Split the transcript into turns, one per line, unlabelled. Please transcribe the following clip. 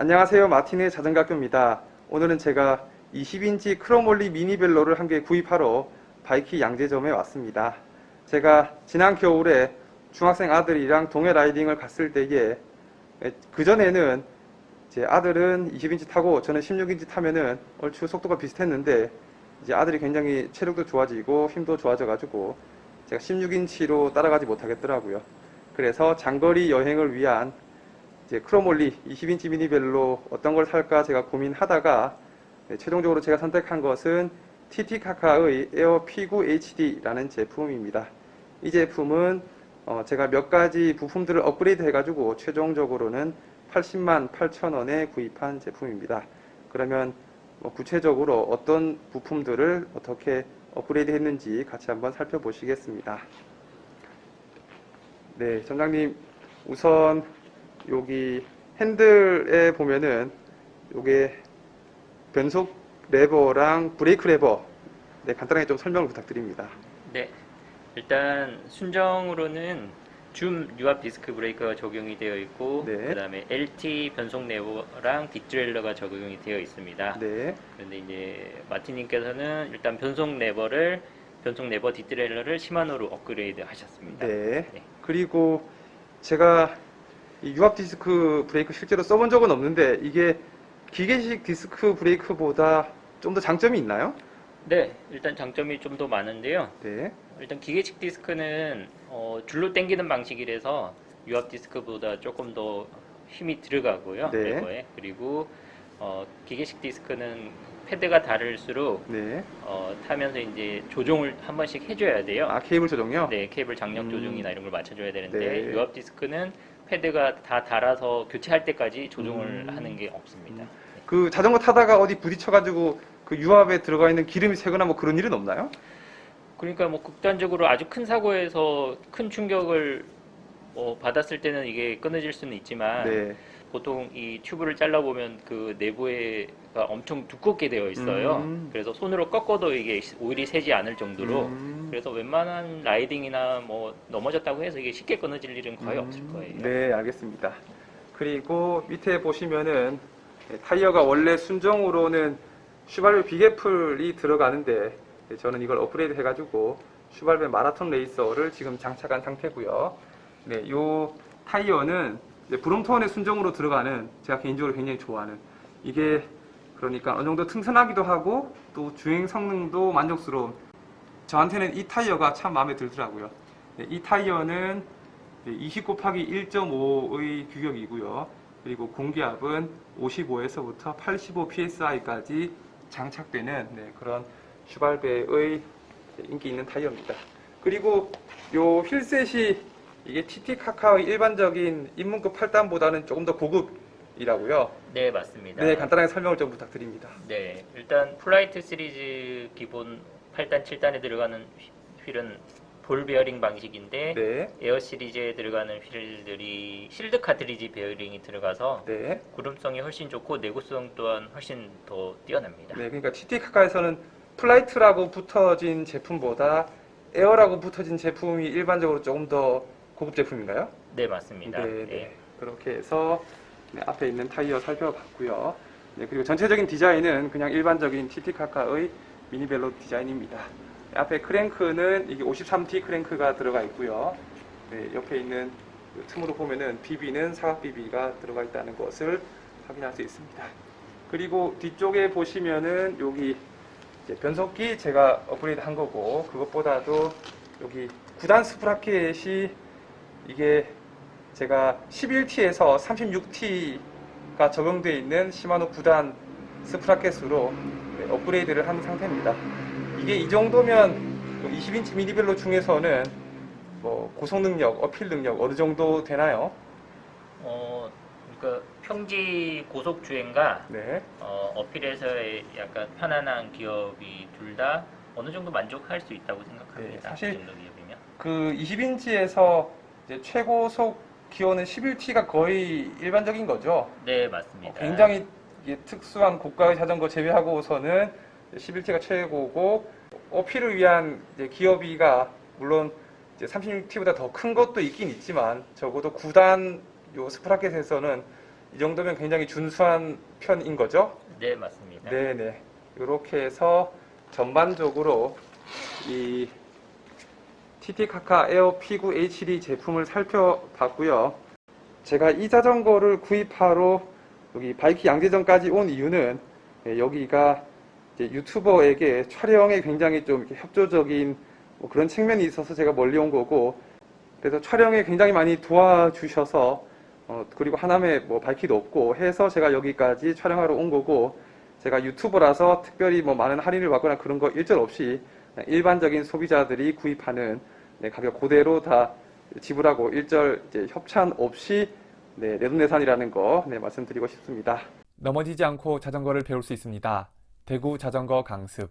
안녕하세요. 마틴의 자전거 학교입니다. 오늘은 제가 20인치 크롬올리 미니벨로를 한 개 구입하러 바이키 양재점에 왔습니다. 제가 지난 겨울에 중학생 아들이랑 동해 라이딩을 갔을 때에 그전에는 제 아들은 20인치 타고 저는 16인치 타면은 얼추 속도가 비슷했는데 이제 아들이 굉장히 체력도 좋아지고 힘도 좋아져가지고 제가 16인치로 따라가지 못하겠더라고요. 그래서 장거리 여행을 위한 이제 크롬올리 20인치 미니벨로 어떤 걸 살까 제가 고민하다가 네, 최종적으로 제가 선택한 것은 TT카카의 에어 P9 HD라는 제품입니다. 이 제품은 어, 제가 몇 가지 부품들을 업그레이드 해가지고 최종적으로는 80만 8천 원에 구입한 제품입니다. 그러면 뭐 구체적으로 어떤 부품들을 어떻게 업그레이드 했는지 같이 한번 살펴보시겠습니다. 네, 점장님 우선 여기 핸들에 보면은 요게 변속 레버랑 브레이크 레버 네, 간단하게 좀 설명을 부탁드립니다.
네, 일단 순정으로는 줌 유압 디스크 브레이크가 적용이 되어 있고
네.
그다음에 LT 변속 레버랑 뒷트레일러가 적용이 되어 있습니다.
네,
그런데 이제 마티님께서는 일단 변속 레버를 변속 레버 뒷트레일러를 시마노로 업그레이드 하셨습니다.
네.
네.
그리고 제가 이 유압 디스크 브레이크 실제로 써본 적은 없는데 이게 기계식 디스크 브레이크보다 좀 더 장점이 있나요?
네, 일단 장점이 좀 더 많은데요.
네,
일단 기계식 디스크는 어, 줄로 당기는 방식이라서 유압 디스크보다 조금 더 힘이 들어가고요.
네.
레버에. 그리고 어, 기계식 디스크는 패드가 다를수록
네.
어, 타면서 이제 조종을 한 번씩 해줘야 돼요.
아 케이블 조정요?
네, 케이블 장력
음.
조종이나 이런 걸 맞춰줘야 되는데
네.
유압 디스크는 패드가 다 달아서 교체할 때까지 조종을
음.
하는 게 없습니다.
음. 그 자전거 타다가 어디 부딪혀가지고 그 유압에 들어가 있는 기름이 새거나 뭐 그런 일은 없나요?
그러니까 뭐 극단적으로 아주 큰 사고에서 큰 충격을 뭐 받았을 때는 이게 끊어질 수는 있지만
네.
보통 이 튜브를 잘라보면 그 내부에가 엄청 두껍게 되어 있어요.
음.
그래서 손으로 꺾어도 이게 오일이 새지 않을 정도로
음.
그래서 웬만한 라이딩이나 뭐 넘어졌다고 해서 이게 쉽게 끊어질 일은 거의
음,
없을 거예요.
네, 알겠습니다. 그리고 밑에 보시면은 네, 타이어가 원래 순정으로는 슈발베 비계풀이 들어가는데 네, 저는 이걸 업그레이드 해가지고 슈발베 마라톤 레이서를 지금 장착한 상태고요. 네, 요 타이어는 이제 브롬톤의 순정으로 들어가는 제가 개인적으로 굉장히 좋아하는 이게 그러니까 어느 정도 튼튼하기도 하고 또 주행 성능도 만족스러운 저한테는 이 타이어가 참 마음에 들더라고요. 네, 이 타이어는 20 곱하기 1.5의 규격이고요. 그리고 공기압은 55에서부터 85 psi까지 장착되는 네, 그런 슈발베의 인기 있는 타이어입니다. 그리고 요 휠셋이 이게 TT 카카오의 일반적인 입문급 8단보다는 조금 더 고급이라고요.
네, 맞습니다.
네, 간단하게 설명을 좀 부탁드립니다.
네, 일단 플라이트 시리즈 기본 8단, 7단에 들어가는 휠- 휠은 볼 베어링 방식인데
네,
에어 시리즈에 들어가는 휠들이 실드 카트리지 베어링이 들어가서
네,
구름성이 훨씬 좋고 내구성 또한 훨씬 더 뛰어납니다.
네. 그러니까 TT 카카에서는 플라이트라고 붙어진 제품보다 에어라고 붙어진 제품이 일반적으로 조금 더 고급 제품인가요?
네, 맞습니다.
네, 네.
예.
그렇게 해서 네, 앞에 있는 타이어 살펴봤고요. 네, 그리고 전체적인 디자인은 그냥 일반적인 TT카카의 미니벨로 디자인입니다. 네, 앞에 크랭크는 이게 53T 크랭크가 들어가 있고요. 네, 옆에 있는 그 틈으로 보면은 BB는 사각 BB가 들어가 있다는 것을 확인할 수 있습니다. 그리고 뒤쪽에 보시면은 여기 변속기 제가 업그레이드 한 거고 그것보다도 여기 9단 스프라켓이 이게 제가 11T에서 36T가 적용되어 있는 시마노 9단 스프라켓으로 네, 업그레이드를 한 상태입니다. 이게 이 정도면 20인치 미니벨로 중에서는 뭐 고속 능력, 어필 능력 어느 정도 되나요?
어, 그러니까 평지 고속 주행과
네.
어, 어필에서의 약간 편안한 기업이 둘 다 어느 정도 만족할 수 있다고 생각합니다.
네, 사실. 그 20인치에서 최고 속 기어는 11T가 거의 일반적인 거죠.
네,
어,
맞습니다.
굉장히 이게 특수한 고가의 자전거 제외하고서는 11T가 최고고 어필을 위한 이제 기어비가 물론 이제 36T보다 더 큰 것도 있긴 있지만 적어도 9단 요 스프라켓에서는 이 정도면 굉장히 준수한 편인 거죠?
네, 맞습니다.
네 네. 이렇게 해서 전반적으로 이 TT카카 에어 P9 HD 제품을 살펴봤고요. 제가 이 자전거를 구입하러 여기 바이크 양재점까지 온 이유는 예, 여기가 유튜버에게 촬영에 굉장히 좀 이렇게 협조적인 뭐 그런 측면이 있어서 제가 멀리 온 거고 그래서 촬영에 굉장히 많이 도와주셔서 어, 그리고 하남에 뭐 바이크도 없고 해서 제가 여기까지 촬영하러 온 거고 제가 유튜버라서 특별히 뭐 많은 할인을 받거나 그런 거 일절 없이 일반적인 소비자들이 구입하는 네, 가격 그대로 다 지불하고 일절 협찬 없이 네, 내돈내산이라는 거 네, 말씀드리고 싶습니다.
넘어지지 않고 자전거를 배울 수 있습니다. 대구 자전거 강습